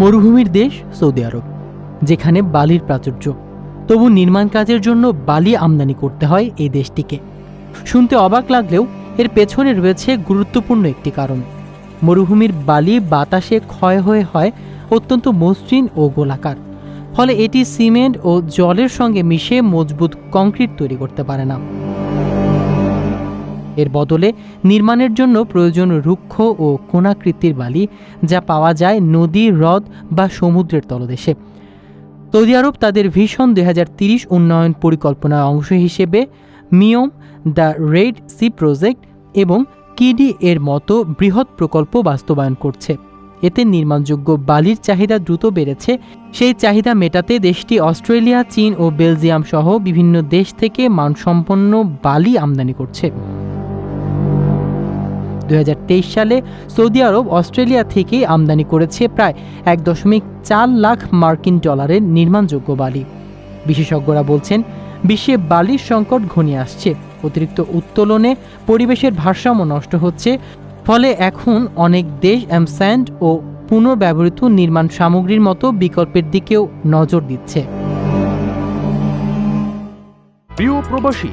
মরুভূমির দেশ সৌদি আরব, যেখানে বালির প্রাচুর্য। তবু নির্মাণ কাজের জন্য বালি আমদানি করতে হয় এই দেশটিকে। শুনতে অবাক লাগলেও এর পেছনে রয়েছে গুরুত্বপূর্ণ একটি কারণ। মরুভূমির বালি বাতাসে ক্ষয় হয়ে হয় অত্যন্ত মসৃণ ও গোলাকার, ফলে এটি সিমেন্ট ও জলের সঙ্গে মিশে মজবুত কংক্রিট তৈরি করতে পারে না। এর বদলে নির্মাণের জন্য প্রয়োজন রুক্ষ ও কোনাকৃতির বালি, যা পাওয়া যায় নদী, হ্রদ বা সমুদ্রের তলদেশে। সৌদি আরব তাদের ভিশন দুই উন্নয়ন পরিকল্পনার অংশ হিসেবে মিয়ম, দ্য রেড সি প্রজেক্ট এবং কিডি এর মতো বৃহৎ প্রকল্প বাস্তবায়ন করছে। এতে নির্মাণযোগ্য বালির চাহিদা দ্রুত বেড়েছে। সেই চাহিদা মেটাতে দেশটি অস্ট্রেলিয়া, চীন ও বেলজিয়াম সহ বিভিন্ন দেশ থেকে মানসম্পন্ন বালি আমদানি করছে। দুই সালে সৌদি আরব অস্ট্রেলিয়া থেকে আমদানি করেছে প্রায় এক দশমিক চার লাখ মার্কিন ডলারের নির্মাণযোগ্য বালি। বিশেষজ্ঞরা বলছেন, বিশ্বে বালির সংকট ঘনিয়ে আসছে। অতিরিক্ত উত্তোলনে পরিবেশের ভারসাম্য নষ্ট হচ্ছে। ফলে এখন অনেক দেশ অ্যামস্যান্ড ও পুনর্ব্যবহৃত নির্মাণ সামগ্রীর মতো বিকল্পের দিকেও নজর দিচ্ছে। প্রিয় প্রবাসী